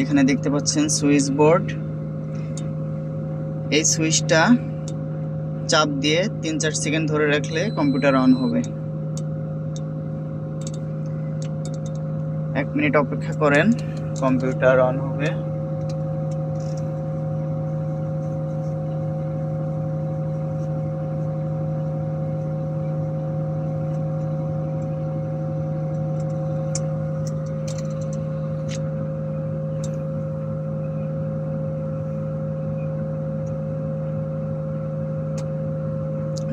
এখানে দেখতে পাচ্ছেন সুইচ বোর্ড। এই সুইচটা চাপ দিয়ে তিন চার সেকেন্ড ধরে রাখলে কম্পিউটার অন হবে। এক মিনিট অপেক্ষা করেন, কম্পিউটার অন হবে।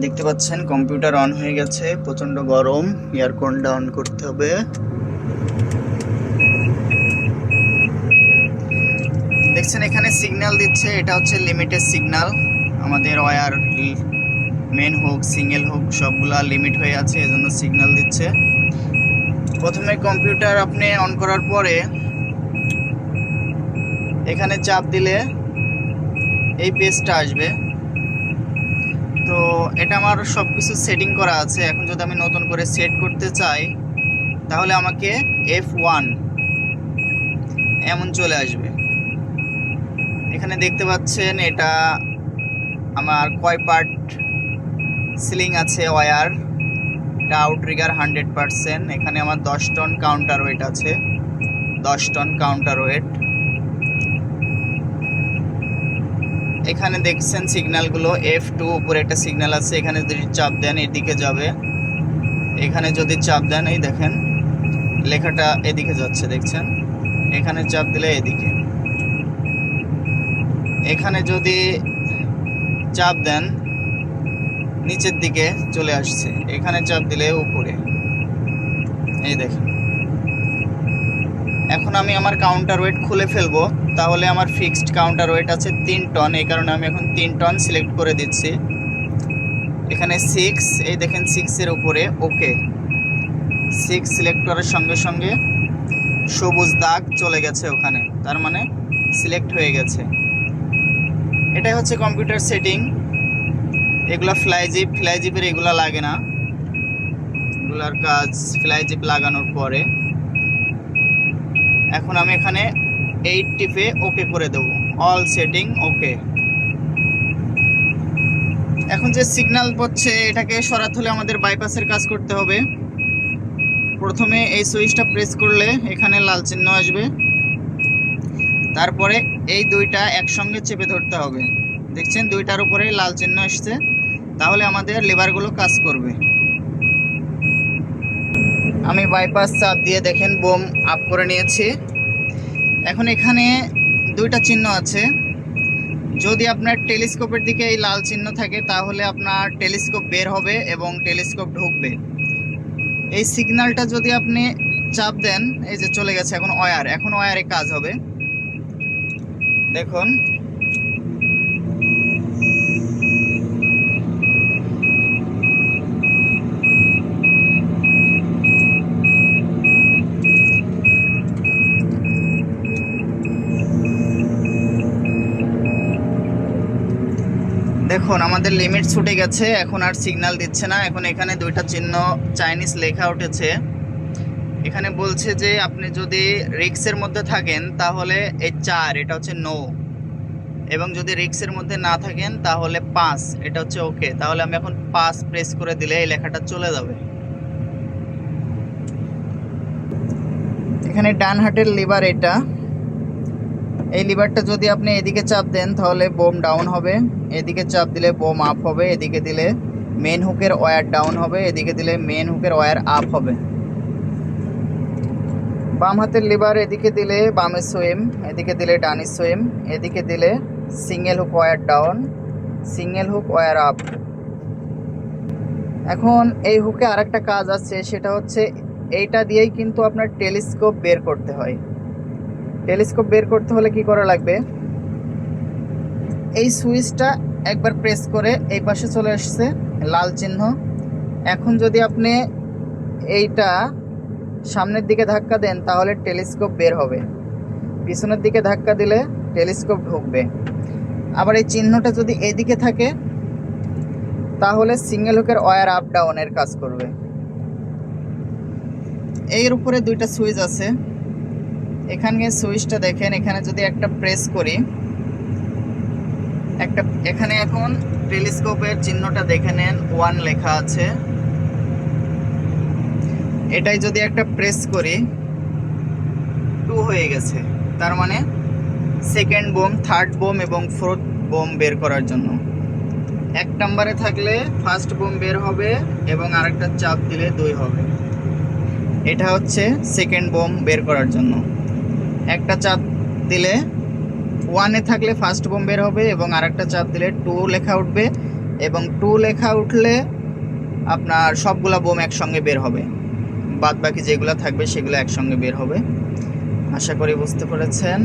দেখতে পাচ্ছেন কম্পিউটার অন হয়ে গেছে প্রচণ্ড গরম এয়ারকনটা অন করতে হবে। দেখছেন, এখানে সিগন্যাল দিচ্ছে, এটা হচ্ছে লিমিটেড সিগন্যাল আমাদের ওয়ার মেন হোক সিঙ্গেল হোক, সবগুলা লিমিট হয়ে আছে, এজন্য সিগন্যাল দিচ্ছে। প্রথমে কম্পিউটার আপনি অন করার পরে এখানে চাপ দিলে এই পেজটা আসবে। তো এটা আমার সব কিছু সেটিং করা আছে। এখন যদি আমি নতুন করে সেট করতে চাই, তাহলে আমাকে এফ ওয়ান এমন চলে আসবে। এখানে দেখতে পাচ্ছেন এটা আমার কয় পার্ট সিলিং আছে ওয়ার এটা আউটরিগার হান্ড্রেড পারসেন্ট এখানে আমার দশ টন কাউন্টার ওয়েট আছে। দশ টন কাউন্টার ওয়েট এখানে দেখছেন সিগন্যালগুলো এফ টু উপরে একটা সিগন্যাল আছে, এখানে যদি চাপ দেন এদিকে যাবে। এখানে যদি চাপ দেন, এই দেখেন, লেখাটা এদিকে যাচ্ছে, দেখছেন? এখানে চাপ দিলে এদিকে। এখানে যদি চাপ দেন, নিচের দিকে চলে আসছে, এখানে চাপ দিলে উপরে। এই দেখেন। এখন আমি আমার কাউন্টার ওয়েট খুলে ফেলব। তাহলে আমার ফিক্সড কাউন্টার ওয়েট আছে তিন টন এই কারণে আমি এখন তিন টন সিলেক্ট করে দিচ্ছি। এখানে সিক্স এই দেখেন সিক্সের উপরে ওকে সিক্স সিলেক্ট করার সঙ্গে সঙ্গে সবুজ দাগ চলে গেছে ওখানে, তার মানে সিলেক্ট হয়ে গেছে। এটাই হচ্ছে কম্পিউটার সেটিং এগুলো ফ্লাইজিপ ফ্লাইজিপের এগুলো লাগে না। এগুলার কাজ ফ্লাইজিপ লাগানোর পরে। এখন আমি এখানে এইট টিপে ওকে করে দেব। অল সেটিং ওকে এখন যে সিগন্যাল পড়ছে, এটাকে সরাতে হলে আমাদের বাইপাসের কাজ করতে হবে। প্রথমে এই সুইচটা প্রেস করলে এখানে লাল চিহ্ন আসবে। তারপরে এই দুইটা একসঙ্গে চেপে ধরতে হবে। দেখছেন? দুইটার উপরে লাল চিহ্ন আসছে। তাহলে আমাদের লেবারগুলো কাজ করবে। আমি বাইপাস চাপ দিয়ে দেখেন বোম আপ করে নিয়েছি। এখন এখানে দুইটা চিহ্ন আছে। যদি আপনার টেলিস্কোপের দিকে এই লাল চিহ্ন থাকে, তাহলে আপনার টেলিস্কোপ বের হবে এবং টেলিস্কোপ ঢুকবে। এই সিগন্যালটা যদি আপনি চাপ দেন, এই যে চলে গেছে, এখন ওয়ার এখন ওয়ারে কাজ হবে। দেখুন দেখুন, আমাদের লিমিট ছুটে গেছে, এখন আর সিগন্যাল দিচ্ছে না। এখন এখানে দুইটা চিহ্ন চাইনিজ লেখা উঠেছে। এখানে বলছে যে, আপনি যদি রিক্সের মধ্যে থাকেন, তাহলে এই চার, এটা হচ্ছে নো এবং যদি রিক্সের মধ্যে না থাকেন, তাহলে পাঁচ, এটা হচ্ছে ওকে তাহলে আমি এখন পাঁচ প্রেস করে দিলে এই লেখাটা চলে যাবে। এখানে ডান হাতের লিভার এটা। এই লিভারটা যদি আপনি এদিকে চাপ দেন, তাহলে বোম ডাউন হবে। এদিকে চাপ দিলে বোম আপ হবে, এদিকে দিলে মেন হুকের ওয়্যার ডাউন হবে, এদিকে দিলে মেন হুকের ওয়্যার আপ হবে। বাম হাতের লিভার এদিকে দিলে বামে সুইম এদিকে দিলে ডানে সুইম এদিকে দিলে single hook wire down single hook wire up এখন এই হুকে আরেকটা কাজ আছে, সেটা হচ্ছে এইটা দিয়েই কিন্তু আপনার টেলিস্কোপ বের করতে হয়। টেলিস্কোপ বের করতে হলে কি করা লাগবে? এই সুইচটা একবার প্রেস করে এই পাশে চলে আসছে, লাল চিহ্ন। এখন যদি আপনি এইটা সামনের দিকে ধাক্কা দেন, তাহলে টেলিস্কোপ বের হবে। পিছনের দিকে ধাক্কা দিলে টেলিস্কোপ ঢুকবে। আবার এই চিহ্নটা যদি এদিকে থাকে, তাহলে সিঙ্গেল হুকের ওয়্যার আপ ডাউনের কাজ করবে। এর উপরে দুইটা সুইচ আছে। এখানে সুইচটা দেখেন, এখানে যদি একটা প্রেস করি, একটা, এখানে এখন টেলিস্কোপের চিহ্নটা দেখে নেন ওয়ান লেখা আছে। এটাই যদি একটা প্রেস করি টু হয়ে গেছে। তার মানে সেকেন্ড বোম থার্ড বোম এবং ফোর্থ বোম বের করার জন্য। এক নম্বরে থাকলে ফার্স্ট বোম বের হবে এবং আরেকটা চাপ দিলে দুই হবে। এটা হচ্ছে সেকেন্ড বোম বের করার জন্য। একটা চাঁদ দিলে ওয়ানে থাকলে ফার্স্ট বোম বের হবে এবং আরেকটা চাপ দিলে টু লেখা উঠবে এবং টু লেখা উঠলে আপনার সবগুলো বোম একসঙ্গে বের হবে। বাদ বাকি যেগুলো থাকবে সেগুলো একসঙ্গে বের হবে। আশা করি বুঝতে পেরেছেন।